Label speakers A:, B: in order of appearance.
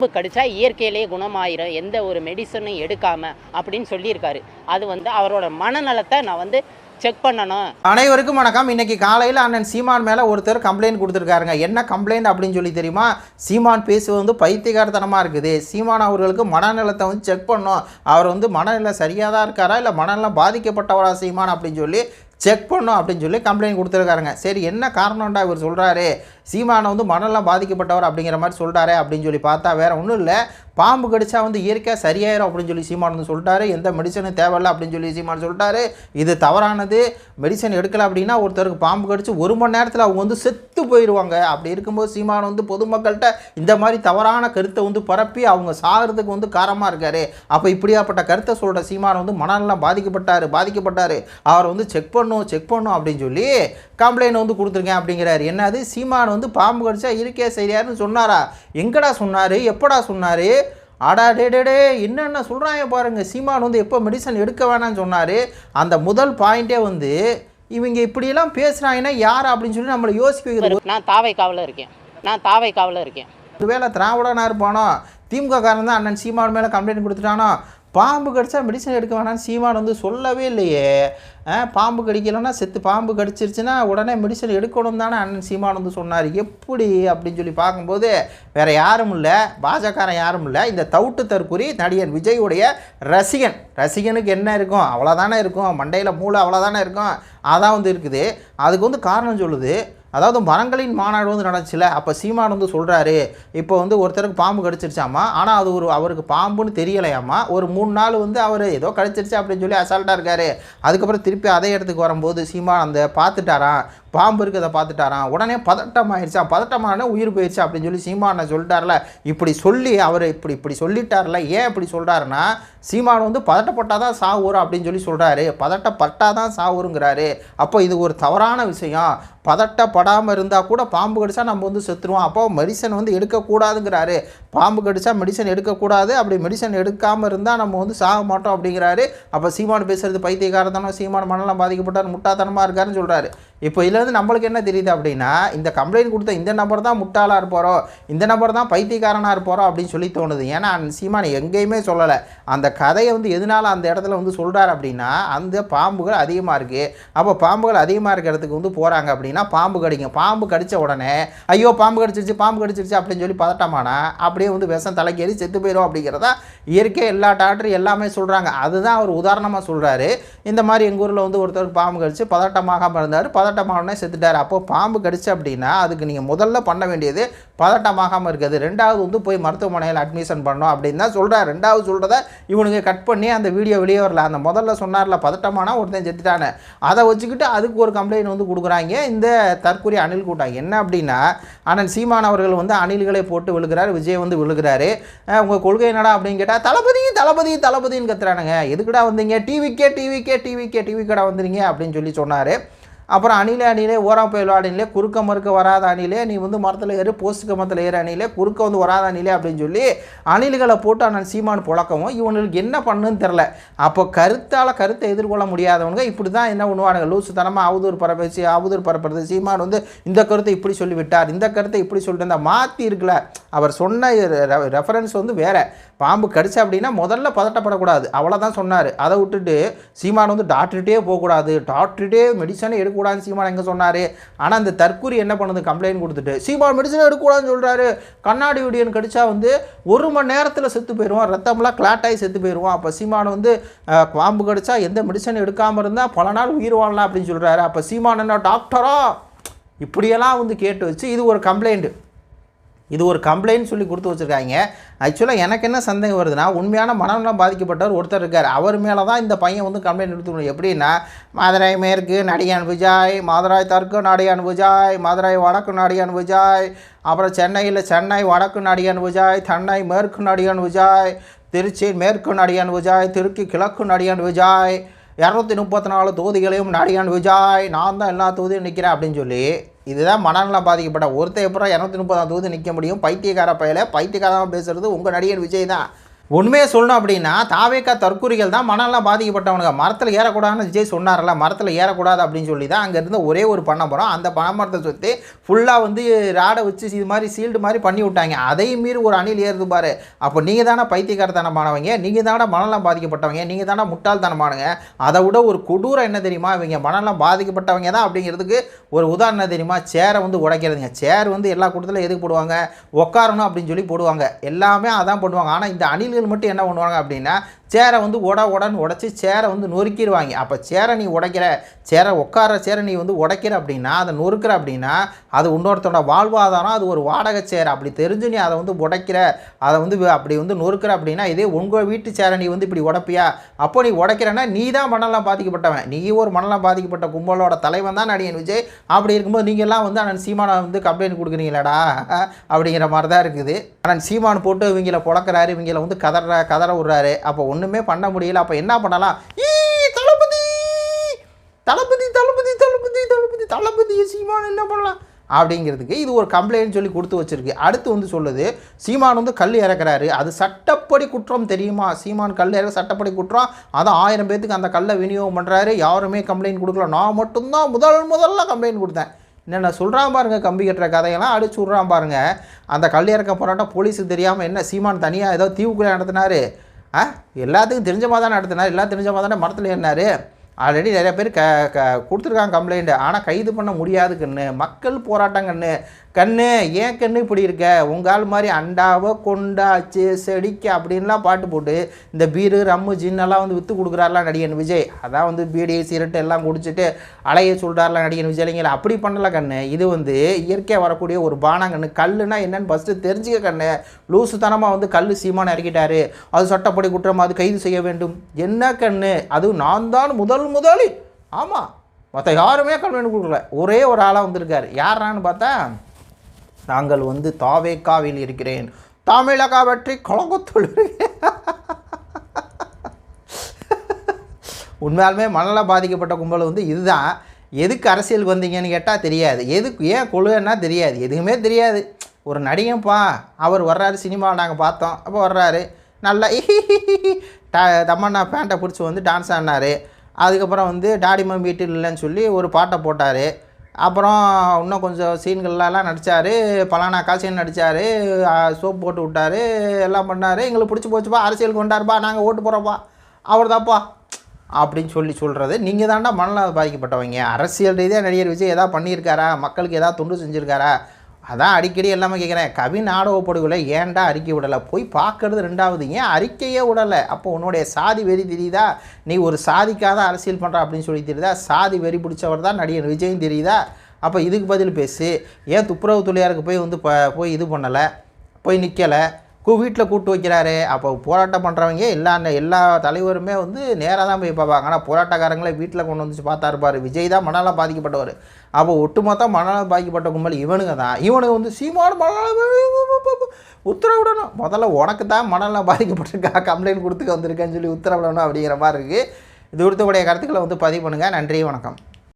A: பாம்பு கடிச்சா இயற்கையிலேயே குணமாயிரும். எந்த ஒரு மெடிசனும் எடுக்காம அப்படின்னு சொல்லியிருக்காரு. அது வந்து அவரோட மனநலத்தை நான் வந்து செக் பண்ணணும்.
B: அனைவருக்கும் வணக்கம். இன்னைக்கு காலையில் அண்ணன் சீமான் மேலே ஒருத்தர் கம்ப்ளைண்ட் கொடுத்துருக்காருங்க. என்ன கம்ப்ளைண்ட் அப்படின்னு சொல்லி தெரியுமா? சீமான் பேசுவது வந்து பைத்தியகாரத்தனமாக இருக்குது. சீமான் அவர்களுக்கு மனநலத்தை வந்து செக் பண்ணோம் அவர் வந்து மனநிலை சரியாக தான் இருக்காரா? இல்லை மனநலம் பாதிக்கப்பட்டவரா சீமான் அப்படின்னு சொல்லி செக் பண்ணும் அப்படின்னு சொல்லி கம்ப்ளைண்ட் கொடுத்துருக்காருங்க. சரி என்ன காரணம்டா இவர் சொல்கிறாரு சீமானை வந்து மனநலம் பாதிக்கப்பட்டவர் அப்படிங்கிற மாதிரி சொல்கிறாரு அப்படின்னு சொல்லி பார்த்தா வேறு ஒன்றும் இல்லை. பாம்பு கடிச்சா வந்து இயற்கையாக சரியாயிரும் அப்படின்னு சொல்லி சீமான் வந்து சொல்லிட்டாரு. எந்த மெடிசனும் தேவையில்ல அப்படின்னு சொல்லி சீமான் சொல்லிட்டாரு. இது தவறானது. மெடிசன் எடுக்கல அப்படின்னா ஒருத்தருக்கு பாம்பு கடிச்சு ஒரு மணி நேரத்தில் அவங்க வந்து செத்து போயிடுவாங்க. அப்படி இருக்கும்போது சீமான் வந்து பொதுமக்கள்கிட்ட இந்த மாதிரி தவறான கருத்தை வந்து பரப்பி அவங்க சாகிறதுக்கு வந்து காரமாக இருக்கார். அப்போ இப்படியாப்பட்ட கருத்தை சொல்கிற சீமான் வந்து மனநலம் பாதிக்கப்பட்டார் பாதிக்கப்பட்டார். அவர் வந்து செக் பண்ணும் செக் பண்ணும் அப்படின்னு சொல்லி கம்ப்ளைண்ட் வந்து கொடுத்துருக்கேன் அப்படிங்கிறாரு. என்னது? சீமான் வந்து பாம்பு கடிச்சா இருக்கே சரியாருன்னு சொன்னாரா? எங்கடா சொன்னார்? எப்படா சொன்னார்? அடா டே டே டே என்னென்ன சொல்கிறாங்க பாருங்க. சீமான் வந்து எப்போ மெடிசன் எடுக்க வேணாம்னு சொன்னார். அந்த முதல் பாயிண்ட்டே வந்து இவங்க இப்படியெல்லாம் பேசுகிறாங்கன்னா யார் அப்படின்னு சொல்லி நம்மளை யோசிக்க வைக்கிறது.
A: நான் தாவை காவல இருக்கேன். நான் தாவை காவல இருக்கேன்.
B: ஒருவேளை திராவிடனா இருப்பானோ? திமுக காரன் தான் அண்ணன் சீமான் மேலே கம்ப்ளைண்ட் கொடுத்துட்டானோ? பாம்பு கடிச்சா மெடிசன் எடுக்க வேணாம்னு சீமான் வந்து சொல்லவே இல்லையே. பாம்பு கடிக்கலைன்னா செத்து பாம்பு கடிச்சிருச்சுன்னா உடனே மெடிசன் எடுக்கணும் தானே அண்ணன் சீமான் வந்து சொன்னார். எப்படி அப்படின்னு சொல்லி பார்க்கும்போது வேற யாரும் இல்லை பாஜகாரன் யாரும் இல்லை. இந்த தவுட்டு தற்குறி நடிகன் விஜயுடைய ரசிகன். ரசிகனுக்கு என்ன இருக்கும்? அவ்வளோதானே இருக்கும். மண்டையில் மூளை அவ்வளோதானே இருக்கும். அதான் வந்து இருக்குது. அதுக்கு வந்து காரணம் சொல்லுது. அதாவது மரங்களின் மாநாடு வந்து நடந்துச்சுல அப்போ சீமான் வந்து சொல்கிறாரு இப்போ வந்து ஒருத்தருக்கு பாம்பு கடிச்சிருச்சாமா? ஆனால் அது ஒரு அவருக்கு பாம்புன்னு தெரியலையாமா? ஒரு மூணு நாள் வந்து அவர் ஏதோ கடிச்சிருச்சு அப்படின்னு சொல்லி அசால்ட்டாக இருக்காரு. அதுக்கப்புறம் திருப்பி அதே இடத்துக்கு வரும்போது சீமான் அந்த பார்த்துட்டாராம். பாம்பு இருக்கிறத பார்த்துட்டாராம். உடனே பதட்டம் ஆயிடுச்சா பதட்டமான உயிர் போயிடுச்சு அப்படின்னு சொல்லி சீமானை சொல்லிட்டார்ல. இப்படி சொல்லி அவர் இப்படி இப்படி சொல்லிட்டார்ல. ஏன் இப்படி சொல்கிறாருன்னா சீமான் வந்து பதட்டப்பட்டால் தான் சாவுறோம் அப்படின்னு சொல்லி சொல்கிறாரு பதட்டப்பட்டால் தான் சாவுருங்கிறாரு அப்போ இது ஒரு தவறான விஷயம். பதட்டப்படாமல் இருந்தால் கூட பாம்பு கடிச்சா நம்ம வந்து செத்துருவோம். அப்போ மெடிசன் வந்து எடுக்கக்கூடாதுங்கிறாரு. பாம்பு கடிச்சா மெடிசன் எடுக்கக்கூடாது. அப்படி மெடிசன் எடுக்காமல் இருந்தால் நம்ம வந்து சாக மாட்டோம் அப்படிங்கிறாரு. அப்போ சீமான் பேசுறது பைத்தியக்காரத்தனம் சீமான் மனநலம் பாதிக்கப்பட்டார் முட்டாத்தனமாக இருக்காருன்னு சொல்கிறாரு இப்போ இதுலேருந்து நம்மளுக்கு என்ன தெரியுது அப்படின்னா இந்த கம்ப்ளைண்ட் கொடுத்த இந்த நபர் தான் முட்டாளாக இருப்பாரோ இந்த நபர் தான் பைத்தியக்காரனாக இருப்பாரோ அப்படின்னு சொல்லி தோணுது. ஏன்னா சீமான் எங்கேயுமே சொல்லலை. அந்த கதையை வந்து எதனால அந்த இடத்துல வந்து சொல்கிறார் அப்படின்னா அந்த பாம்புகள் அதிகமாக இருக்குது அப்போ பாம்புகள் அதிகமாக இருக்கிறதுக்கு வந்து போகிறாங்க அப்படின்னா பாம்பு கடிக்கும் பாம்பு கடித்த உடனே ஐயோ பாம்பு கடிச்சிருச்சு பாம்பு கடிச்சிருச்சு அப்படின்னு சொல்லி பதட்டமானா அப்படியே வந்து விஷம் தலைக்கேறி செத்து போயிடும் அப்படிங்கிறதா இயற்கை எல்லா டாக்டரும் எல்லாமே சொல்கிறாங்க அதுதான் அவர் உதாரணமாக சொல்கிறாரு இந்த மாதிரி எங்கள் ஊரில் வந்து ஒருத்தருக்கு பாம்பு கடிச்சு பதட்டமாகாமல் இருந்தார். பதட்டமாகனே செத்துட்டார். அப்போ பாம்பு கடிச்சு அப்படின்னா அதுக்கு நீங்கள் முதல்ல பண்ண வேண்டியது பதட்டமாகாமல் இருக்குது ரெண்டாவது வந்து போய் மருத்துவமனையில் அட்மிஷன் பண்ணோம் அப்படின்னு தான் சொல்கிறார் ரெண்டாவது சொல்கிறத இவனுங்க கட் பண்ணி அந்த வீடியோ வெளியே வரல. அந்த முதல்ல சொன்னார்ல பதட்டமானா ஒருத்தன் செத்துட்டானே அதை வச்சுக்கிட்டு அதுக்கு ஒரு கம்ப்ளைண்ட் வந்து கொடுக்குறாங்க. இந்த தற்கொலை அணில் கூட்டம். என்ன அப்படின்னா அண்ணன் சீமான் அவர்கள் வந்து அணில்களை போட்டு விழுகிறார். விஜய் வந்து விழுகிறாரு. உங்கள் கொள்கை என்னடா அப்படின்னு கேட்டால் தளபதி தளபதி தளபதின்னு கத்துறானுங்க. எதுக்குடா வந்தீங்க? டிவிக்கே டிவிக்கே டிவிக்கே டிவி கடை வந்துறீங்க அப்படின்னு சொல்லி சொன்னார். அப்புறம் அணிலே அணிலே ஓரம் போய் விளையாடினிலே குறுக்க மறுக்க வராத அணிலே நீ வந்து மரத்தில் ஏறு போஸ்ட்டுக்கு மரத்தில் ஏறு அணிலே குறுக்க வந்து வராத அணிலே அப்படின்னு சொல்லி அணில்களை போட்டு அண்ணன் சீமான் புழக்கவும் இவனுக்கு என்ன பண்ணுன்னு தெரில அப்போ கருத்தால் கருத்தை எதிர்கொள்ள முடியாதவங்க இப்படி தான் என்ன பண்ணுவானுங்க? லூசு தனமாக அவதூறு பரப்பச்சு அவதூறு பரப்புறது. சீமான் வந்து இந்த கருத்தை இப்படி சொல்லிவிட்டார் இந்த கருத்தை இப்படி சொல்லிட்டு இருந்தால் மாற்றி இருக்கல அவர் சொன்ன ரெஃபரன்ஸ் வந்து வேறு. பாம்பு கடிச்சு அப்படின்னா முதல்ல பதட்டப்படக்கூடாது. அவ்வளோதான் சொன்னார். அதை விட்டுட்டு சீமான் வந்து டாக்டர்கிட்டே போகக்கூடாது. டாக்டர்கிட்டே மெடிசனே எடுக்கக்கூடாதுன்னு சீமான் எங்கே சொன்னார்? ஆனால் அந்த தற்கூரி என்ன பண்ணுது? கம்ப்ளைண்ட் கொடுத்துட்டு சீமான் மெடிசன் எடுக்கக்கூடாதுன்னு சொல்கிறாரு கண்ணாடி விடியன் கடிச்சா வந்து ஒரு மணி நேரத்தில் செத்து போயிடுவான் ரத்தம்லாம் கிளாட்டாகி செத்து போயிடுவான் அப்போ சீமான் வந்து பாம்பு கடிச்சா எந்த மெடிசன் எடுக்காமல் இருந்தால் பல நாள் உயிர் வாழலாம் அப்படின்னு சொல்கிறாரு அப்போ சீமான் என்ன டாக்டரா? இப்படியெல்லாம் வந்து கேட்டு வச்சு இது ஒரு கம்ப்ளைண்ட்டு இது ஒரு கம்ப்ளைண்ட் சொல்லி கொடுத்து வச்சுருக்காங்க. ஆக்சுவலாக எனக்கு என்ன சந்தேகம் வருதுன்னா உண்மையான மனநலம் பாதிக்கப்பட்டவர் ஒருத்தர் இருக்கார். அவர் மேலே தான் இந்த பையன் வந்து கம்ப்ளைண்ட் எடுத்துக்கணும் எப்படின்னா மதுரை மேற்கு நடிகான் விஜாய் மதுரை தெற்கு நடிகான் விஜாய் மதுரை வடக்கு நடிகான் விஜாய் அப்புறம் சென்னையில் சென்னை வடக்கு நடிகன் விஜாய் சென்னை மேற்கு நடிகான் விஜாய் திருச்சி மேற்கு நடிகான் விஜாய் திருச்சி கிழக்கு நடிகான் விஜாய் இரநூத்தி முப்பத்தி நாலு தொகுதிகளையும் நடிகான் விஜாய் நான் தான் எல்லா தொகுதியும் நிற்கிறேன் அப்படின்னு சொல்லி இதுதான் மனநலம் பாதிக்கப்பட்ட ஒருத்தர் எப்பறம் இரநூத்தி முப்பதாம் தொகுதி நிற்க முடியும்? பைத்தியக்கார பயலை. பைத்தியக்காரமாக பேசுகிறது உங்கள் நடிகன் விஜய் தான். உண்மையை சொல்லணும் அப்படின்னா தாவேக்கா தற்கூரிகள் தான் மனநலம் பாதிக்கப்பட்டவனுங்க. மரத்தில் ஏறக்கூடாதுன்னு விஜய் சொன்னார்ல மரத்தில் ஏறக்கூடாது அப்படின்னு சொல்லி தான் அங்கேருந்து ஒரே ஒரு பண்ண போகிறோம் அந்த பனைமரத்தை சுற்றி ஃபுல்லாக வந்து ராடை வச்சு இது மாதிரி சீல்டு மாதிரி பண்ணி விட்டாங்க. அதையும் மீறி ஒரு அணில் ஏறுது பாரு. அப்போ நீங்கள் தானே பைத்தியக்காரத்தனமானவங்க நீங்கள் தானே மனநலம் பாதிக்கப்பட்டவங்க நீங்கள் தானே முட்டாள்தனமானவங்க. அதை விட ஒரு கொடூரம் என்ன தெரியுமா இவங்க? மனநலம் பாதிக்கப்பட்டவங்க தான் அப்படிங்கிறதுக்கு ஒரு உதாரணம் தெரியுமா? சேரை வந்து உடைக்கிறதுங்க. சேர் வந்து எல்லா கூட்டத்தில் எதுக்கு போடுவாங்க? உட்காரணும் அப்படின்னு சொல்லி போடுவாங்க. எல்லாமே அதான் பண்ணுவாங்க. ஆனால் இந்த அணில் அணில்கள் மட்டும் என்ன பண்ணுவாங்க அப்படின்னா சேரை வந்து உட உடன்னு உடச்சி சேரை வந்து நொறுக்கிடுவாங்க. அப்போ சேரை நீ உடைக்கிற சேரை உட்கார சேரை நீ வந்து உடைக்கிற அப்படின்னா அதை நொறுக்கிற அப்படின்னா அது இன்னொருத்தோட வாழ்வாதாரம் அது ஒரு வாடகை சேர். அப்படி தெரிஞ்சு நீ அதை வந்து உடைக்கிற அதை வந்து அப்படி வந்து நொறுக்கிற அப்படின்னா இதே உங்கள் வீட்டு சேரை நீ வந்து இப்படி உடைப்பியா? அப்போ நீ உடைக்கிறன்னா நீ தான் மனநலம் பாதிக்கப்பட்டவன். நீ ஒரு மனநலம் பாதிக்கப்பட்ட கும்பலோட தலைவன் தான் நடிகன் விஜய். அப்படி இருக்கும்போது நீங்கள்லாம் வந்து அண்ணன் சீமானை வந்து கம்ப்ளைண்ட் கொடுக்குறீங்களாடா அப்படிங்கிற மாதிரி தான் இருக்குது. அண்ணன் சீமான் போட்டு இவங்கள புழக்கிறாரு இவங்கள வந்து கதற கதற விட்றாரு. அப்போ ஒன்றுமே பண்ண முடியல. அப்போ என்ன பண்ணலாம்? ஈ தளபதி! தளபதி தளபதி தளபதி தளபதி தளபதி சீமான் என்ன பண்ணலாம்? அப்படிங்கிறதுக்கு இது ஒரு கம்ப்ளைண்ட் சொல்லி கொடுத்து வச்சிருக்கு. அடுத்து வந்து சொல்லுது சீமான் வந்து கல் இறக்குறாரு. அது சட்டப்படி குற்றம் தெரியுமா? சீமான் கல் இறக்க சட்டப்படி குற்றம்? அதான் ஆயிரம் பேத்துக்கு அந்த கல்லை விநியோகம் பண்ணுறாரு யாருமே கம்ப்ளைண்ட் கொடுக்கல. நான் மட்டும்தான் முதல் முதல்ல கம்ப்ளைண்ட் கொடுத்தேன். என்னென்ன சொல்கிறான் பாருங்கள் கம்பி கட்டுற கதையெல்லாம் அடிச்சு விட்றான் பாருங்கள் அந்த கல் இறக்க போராட்டம் போலீஸுக்கு தெரியாமல் என்ன சீமான் தனியாக ஏதோ தீவுக்குள்ளே நடத்தினாரு. ஆ? எல்லாத்துக்கும் தெரிஞ்ச மாதிரி தானே நடத்தினார். எல்லாம் தெரிஞ்ச மாதிரி தானே மரத்தில் ஏறினார். ஆல்ரெடி நிறைய பேர் க க கொடுத்துருக்காங்க கம்ப்ளைண்ட் ஆனால் கைது பண்ண முடியாது கண்ணு மக்கள் போராட்டங்கன்னு கண்ணு ஏன் கண்ணு இப்படி இருக்க? உங்கள் மாதிரி அண்டாவை கொண்டாச்சு செடிக்க அப்படின்லாம் பாட்டு போட்டு இந்த பீரு ரம்மு ஜின்னெல்லாம் வந்து விற்று கொடுக்குறாருலாம் நடிகன் விஜய். அதான் வந்து பீடி சிரட்டு எல்லாம் குடிச்சிட்டு அலைய சொல்கிறாருலாம் நடிகன் விஜய் இல்லைங்களா அப்படி பண்ணல கண்ணு. இது வந்து இயற்கையாக வரக்கூடிய ஒரு பானங்கண்ணு கல்லுனா என்னன்னு ஃபஸ்ட்டு தெரிஞ்சுக்க கண்ணு. லூசுத்தனமாக வந்து கல் சீமானம் இறக்கிட்டாரு. அது சட்டப்படி குற்றம் அது கைது செய்ய வேண்டும். என்ன கண்ணு? அதுவும் நான் தான் முதல் முதலி ஆமாம் மற்ற யாருமே கம்ப்ளைண்ட் கொடுக்கல. ஒரே ஒரு ஆளாக வந்திருக்காரு. யாரான்னு பார்த்தா நாங்கள் வந்து தாவேக்காவில் இருக்கிறேன். தமிழக பற்றி கலகத்தொழில் உண்மையாலுமே மனநல பாதிக்கப்பட்ட கும்பல் வந்து இதுதான். எதுக்கு அரசியலுக்கு வந்தீங்கன்னு கேட்டால் தெரியாது. எதுக்கு ஏன் கொழுன்னா தெரியாது. எதுவுமே தெரியாது. ஒரு நடிகன்ப்பா அவர் வர்றாரு சினிமாவை நாங்கள் பார்த்தோம். அப்போ வர்றாரு. நல்லா டா தமன்னா பேண்ட்டை பிடிச்சி வந்து டான்ஸ் ஆடினார். அதுக்கப்புறம் வந்து டாடி மம் வீட்டில் இல்லைன்னு சொல்லி ஒரு பாட்டை போட்டார். அப்புறம் இன்னும் கொஞ்சம் சீன்கள்லாம் நடித்தார் பலானா காசியன் நடித்தார் சோப் போட்டு விட்டாரு எல்லாம் பண்ணார். எங்களுக்கு பிடிச்சி போச்சுப்பா அரசியல் கொண்டாருப்பா நாங்கள் ஓட்டு போகிறோப்பா அவர் தான்ப்பா அப்படின்னு சொல்லி சொல்கிறது நீங்கள் தாண்டா மனநல பாதிக்கப்பட்டவங்க. அரசியல் ரீதியாக நடிகர் விஜய் எதாவது பண்ணியிருக்காரா? மக்களுக்கு எதாவது தொண்டு செஞ்சுருக்காரா? அதான் அடிக்கடி எல்லாமே கேட்குறேன் கவி நாடக ஏன்டா அறிக்கை விடலை? போய் பார்க்கறது ரெண்டாவது. ஏன் அறிக்கையே விடலை? அப்போ உன்னுடைய சாதி வெறி தெரியுதா? நீ ஒரு சாதிக்காத அரசியல் பண்ணுற அப்படின்னு சொல்லி தெரியுதா? சாதி வெறி பிடிச்சவர் தான் நடிகர் விஜயும் தெரியுதா? அப்போ இதுக்கு பதில் பேசு. ஏன் துப்புரவு தொழிலாருக்கு போய் வந்து ப போய் இது பண்ணலை? போய் நிற்கலை வீட்டில் கூப்பிட்டு வைக்கிறாரு. அப்போ போராட்டம் பண்ணுறவங்க எல்லா எல்லா தலைவருமே வந்து நேராக தான் போய் பார்ப்பாங்க. ஆனால் போராட்டக்காரங்களே வீட்டில் கொண்டு வந்து பார்த்தா இருப்பார் விஜய் தான் மனநலம் பாதிக்கப்பட்டவர். அப்போ ஒட்டுமொத்த மனநலம் பாதிக்கப்பட்ட கும்பல் இவனுங்க தான். இவனுங்க வந்து சீமான மனநலம் உத்தரவிடணும். முதல்ல உனக்கு தான் மனநலம் பாதிக்கப்பட்டிருக்கா. கம்ப்ளைண்ட் கொடுத்துக்க வந்திருக்கேன்னு சொல்லி உத்தரவிடணும் அப்படிங்கிற மாதிரி இருக்குது இது குறித்தக்கூடிய கருத்துக்களை வந்து பதிவு பண்ணுங்கள் நன்றி வணக்கம்.